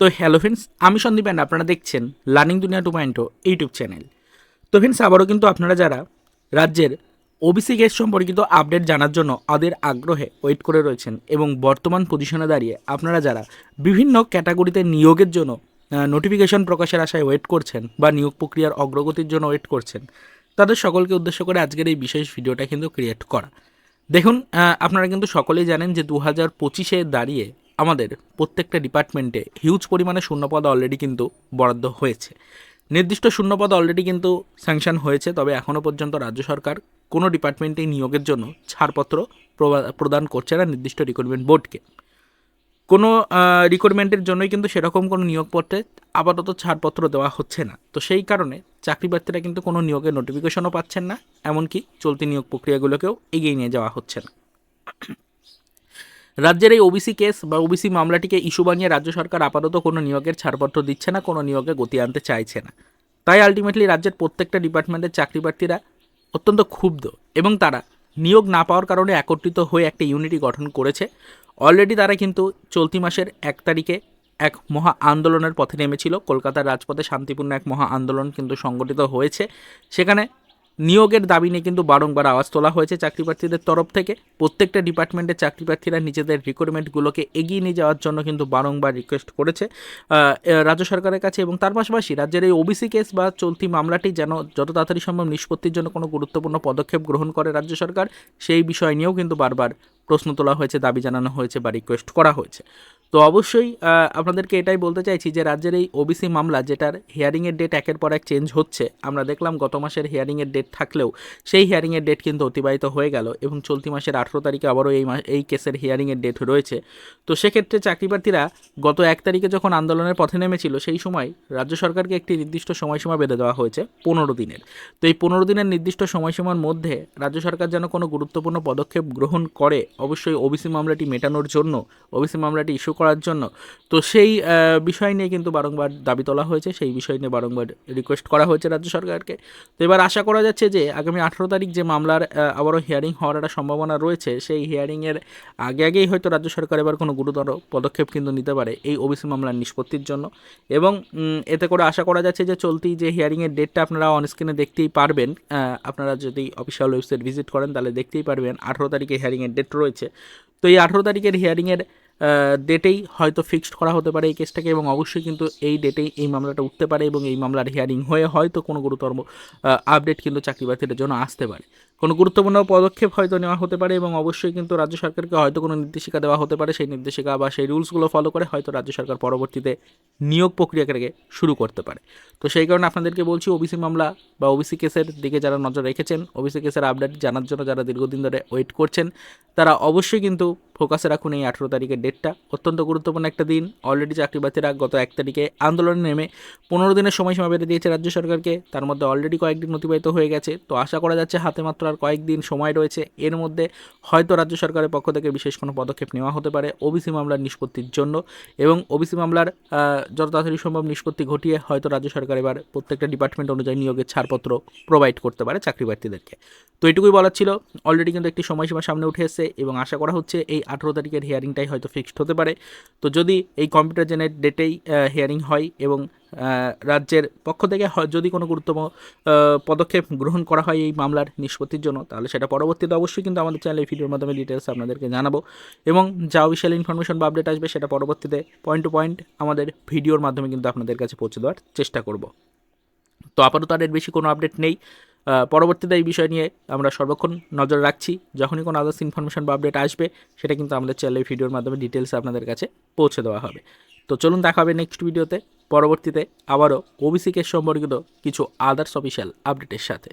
তো hello friends, আমি Sandeep and আপনারা দেখছেন learning Duniya two point YouTube channel তো ফ্রেন্ডস, আবারও কিন্তু আপনারা যারা রাজ্যের ওবিসি কেস সম্পর্কিত আপডেট জানার জন্য ওদের আগ্রহে ওয়েট করে রয়েছেন এবং বর্তমান পজিশনে দাঁড়িয়ে আপনারা যারা বিভিন্ন ক্যাটাগরিতে নিয়োগের জন্য নোটিফিকেশন প্রকাশের আশায় ওয়েট করছেন বা নিয়োগ প্রক্রিয়ার অগ্রগতির জন্য ওয়েট করছেন, তাদের সকলকে উদ্দেশ্য করে আজকের এই বিশেষ ভিডিওটা কিন্তু ক্রিয়েট করা। দেখুন আপনারা কিন্তু সকলেই জানেন যে দু হাজার পঁচিশে দাঁড়িয়ে আমাদের প্রত্যেকটা ডিপার্টমেন্টে হিউজ পরিমাণে শূন্যপদ অলরেডি কিন্তু বরাদ্দ হয়েছে। নির্দিষ্ট শূন্যপদ অলরেডি কিন্তু স্যাংশন হয়েছে, তবে এখনও পর্যন্ত রাজ্য সরকার কোনো ডিপার্টমেন্টেই নিয়োগের জন্য ছাড়পত্র প্রদান করছে না নির্দিষ্ট রিক্রুটমেন্ট বোর্ডকে কোনো রিক্রুটমেন্টের জন্যই কিন্তু সেরকম কোনো নিয়োগপত্রে আপাতত ছাড়পত্র দেওয়া হচ্ছে না। তো সেই কারণে চাকরি প্রার্থীরা কিন্তু কোনো নিয়োগের নোটিফিকেশনও পাচ্ছেন না, এমনকি চলতি নিয়োগ প্রক্রিয়াগুলোকেও এগিয়ে নিয়ে যাওয়া হচ্ছে না। রাজ্যের এই ওবিসি কেস বা ওবিসি মামলাটিকে ইস্যু বানিয়ে রাজ্য সরকার আপাতত কোনো নিয়োগের ছাড়পত্র দিচ্ছে না, কোনো নিয়োগে গতি আনতে চাইছে না। তাই আলটিমেটলি রাজ্যের প্রত্যেকটা ডিপার্টমেন্টের চাকরি প্রার্থীরা অত্যন্ত ক্ষুব্ধ এবং তারা নিয়োগ না পাওয়ার কারণে একত্রিত হয়ে একটা ইউনিটি গঠন করেছে। অলরেডি তারা কিন্তু চলতি মাসের এক তারিখে এক মহা আন্দোলনের পথে নেমেছিল। কলকাতার রাজপথে শান্তিপূর্ণ এক মহা আন্দোলন কিন্তু সংগঠিত হয়েছে। সেখানে নিয়োগের দাবি নিয়ে কিন্তু বারংবার আওয়াজ তোলা হয়েছে চাকরি প্রার্থীদের তরফ থেকে। প্রত্যেকটা ডিপার্টমেন্টের চাকরি প্রার্থীরা নিজেদের রিক্রুটমেন্টগুলোকে এগিয়ে নিয়ে যাওয়ার জন্য কিন্তু বারংবার রিকোয়েস্ট করেছে রাজ্য সরকারের কাছে এবং তার পাশাপাশি রাজ্যের এই ওবিসি কেস বা চলতি মামলাটি যেন যত তাড়াতাড়ি সম্ভব নিষ্পত্তির জন্য কোনো গুরুত্বপূর্ণ পদক্ষেপ গ্রহণ করে রাজ্য সরকার, সেই বিষয় নিয়েও কিন্তু বারবার প্রশ্ন তোলা হয়েছে, দাবি জানানো হয়েছে বা রিকোয়েস্ট করা হয়েছে। তো অবশ্যই আপনাদেরকে এটাই বলতে চাইছি যে রাজ্যের এই ওবিসি মামলা, যেটার হিয়ারিংয়ের ডেট একের পর এক চেঞ্জ হচ্ছে, আমরা দেখলাম গত মাসের হিয়ারিংয়ের ডেট থাকলেও সেই হিয়ারিংয়ের ডেট কিন্তু অতিবাহিত হয়ে গেল এবং চলতি মাসের আঠেরো তারিখে আবারও এই মাস এই কেসের হিয়ারিংয়ের ডেট রয়েছে। তো সেক্ষেত্রে চাকরি প্রার্থীরা গত এক তারিখে যখন আন্দোলনের পথে নেমেছিল, সেই সময় রাজ্য সরকারকে একটি নির্দিষ্ট সময়সীমা বেঁধে দেওয়া হয়েছে, পনেরো দিনের। তো এই পনেরো দিনের নির্দিষ্ট সময়সীমার মধ্যে রাজ্য সরকার যেন কোনো গুরুত্বপূর্ণ পদক্ষেপ গ্রহণ করে, অবশ্যই ওবিসি মামলাটি মেটানোর জন্য ওবিসি মামলাটি ইস্যু করার জন্য। তো সেই বিষয় নিয়ে কিন্তু বারংবার দাবি তোলা হয়েছে। সেই বিষয় নিয়ে বারংবার রিকোয়েস্ট করা হয়েছে রাজ্য সরকারকে। তো এবার আশা করা যাচ্ছে যে, আগামী আঠেরো তারিখ যে মামলার আবারও হিয়ারিং হওয়ার একটা সম্ভাবনা রয়েছে, সেই হিয়ারিংয়ের আগে আগেই হয়তো রাজ্য সরকার এবার কোনো গুরুতর পদক্ষেপ কিন্তু নিতে পারে এই ওবিসি মামলার নিষ্পত্তির জন্য। এবং এতে করে আশা করা যাচ্ছে যে, চলতি যে হিয়ারিংয়ের ডেটটা আপনারা অনস্ক্রিনে দেখতেই পারবেন। আপনারা যদি অফিসিয়াল ওয়েবসাইট ভিজিট করেন, তাহলে দেখতেই পারবেন আঠেরো তারিখে হিয়ারিংয়ের ডেট রয়েছে। তো এই আঠেরো তারিখের হিয়ারিংয়ের ডেটেই হয়তো ফিক্সড করা হতে পারে এই কেসটাকে এবং অবশ্যই কিন্তু এই ডেটেই এই মামলাটা উঠতে পারে এবং এই মামলার হিয়ারিং হয়ে হয়তো কোনো গুরুতর আপডেট কিন্তু চাকরি প্রার্থীদের জন্য আসতে পারে। কোনো গুরুত্বপূর্ণ পদক্ষেপ হয়তো নেওয়া হতে পারে এবং অবশ্যই কিন্তু রাজ্য সরকারকে হয়তো কোনো নির্দেশিকা দেওয়া হতে পারে। সেই নির্দেশিকা বা সেই রুলসগুলো ফলো করে হয়তো রাজ্য সরকার পরবর্তীতে নিয়োগ প্রক্রিয়াকে শুরু করতে পারে। তো সেই কারণে আপনাদেরকে বলছি ওবিসি মামলা বা ওবিসি কেসের দিকে যারা নজর রেখেছেন ওবিসি কেসের আপডেট জানার জন্য যারা দীর্ঘদিন ধরে ওয়েট করছেন তারা অবশ্যই কিন্তু ফোকাসে রাখুন এই আঠেরো তারিখের ডেটটা অত্যন্ত গুরুত্বপূর্ণ একটা দিন। অলরেডি চাকরি প্রার্থীরা গত এক তারিখে আন্দোলনে নেমে পনেরো দিনের সময়সীমা বেঁধে দিয়েছে রাজ্য সরকারকে। তার মধ্যে অলরেডি কয়েকদিন অতিবাহিত হয়ে গেছে। তো আশা করা যাচ্ছে হাতে মাত্র আর কয়েকদিন সময় রয়েছে। এর মধ্যে হয়তো রাজ্য সরকারের পক্ষ থেকে বিশেষ কোনো পদক্ষেপ নেওয়া হতে পারে। ওবিসি মামলার নিষ্পত্তির জন্য এবং ওবিসি মামলার যত তাড়াতাড়ি সম্ভব নিষ্পত্তি ঘটিয়ে হয়তো রাজ্য সরকার এবার প্রত্যেকটা ডিপার্টমেন্ট অনুযায়ী নিয়োগের ছাড়পত্র প্রোভাইড করতে পারে চাকরি প্রার্থীদেরকে তো এটুকুই বলার ছিল। অলরেডি কিন্তু একটি সময়সীমা সামনে উঠে এসেছে। এবং আশা করা হচ্ছে এই আঠেরো তারিখের হিয়ারিংটাই হয়তো ফিক্সড হতে পারে। তো যদি এই কম্পিউটার জেনের ডেটেই হিয়ারিং হয় এবং রাজ্যের পক্ষ থেকে যদি কোনো গুরুত্বপূর্ণ পদক্ষেপ গ্রহণ করা হয় এই মামলার নিষ্পত্তির জন্য, তাহলে সেটা পরবর্তীতে অবশ্যই কিন্তু আমাদের চ্যানেলে ভিডিওর মাধ্যমে ডিটেলস আপনাদেরকে জানাব। এবং যা অফিসিয়াল ইনফরমেশন বা আপডেট আসবে সেটা পরবর্তীতে পয়েন্ট টু পয়েন্ট আমাদের ভিডিওর মাধ্যমে কিন্তু আপনাদের কাছে পৌঁছে দেওয়ার চেষ্টা করব। তো আপাতত আর বেশি কোনো আপডেট নেই। পরবর্তীতে এই বিষয় নিয়ে আমরা সর্বক্ষণ নজর রাখছি। যখনই কোনো আদার্স ইনফরমেশন বা আপডেট আসবে, সেটা কিন্তু আমাদের চ্যানেলে ভিডিওর মাধ্যমে ডিটেলস আপনাদের কাছে পৌঁছে দেওয়া হবে। তো চলুন দেখা হবে নেক্সট ভিডিওতে পরবর্তীতে আবারও ওবিসি কেস সম্পর্কিত কিছু আদার্স অফিসিয়াল আপডেটের সাথে।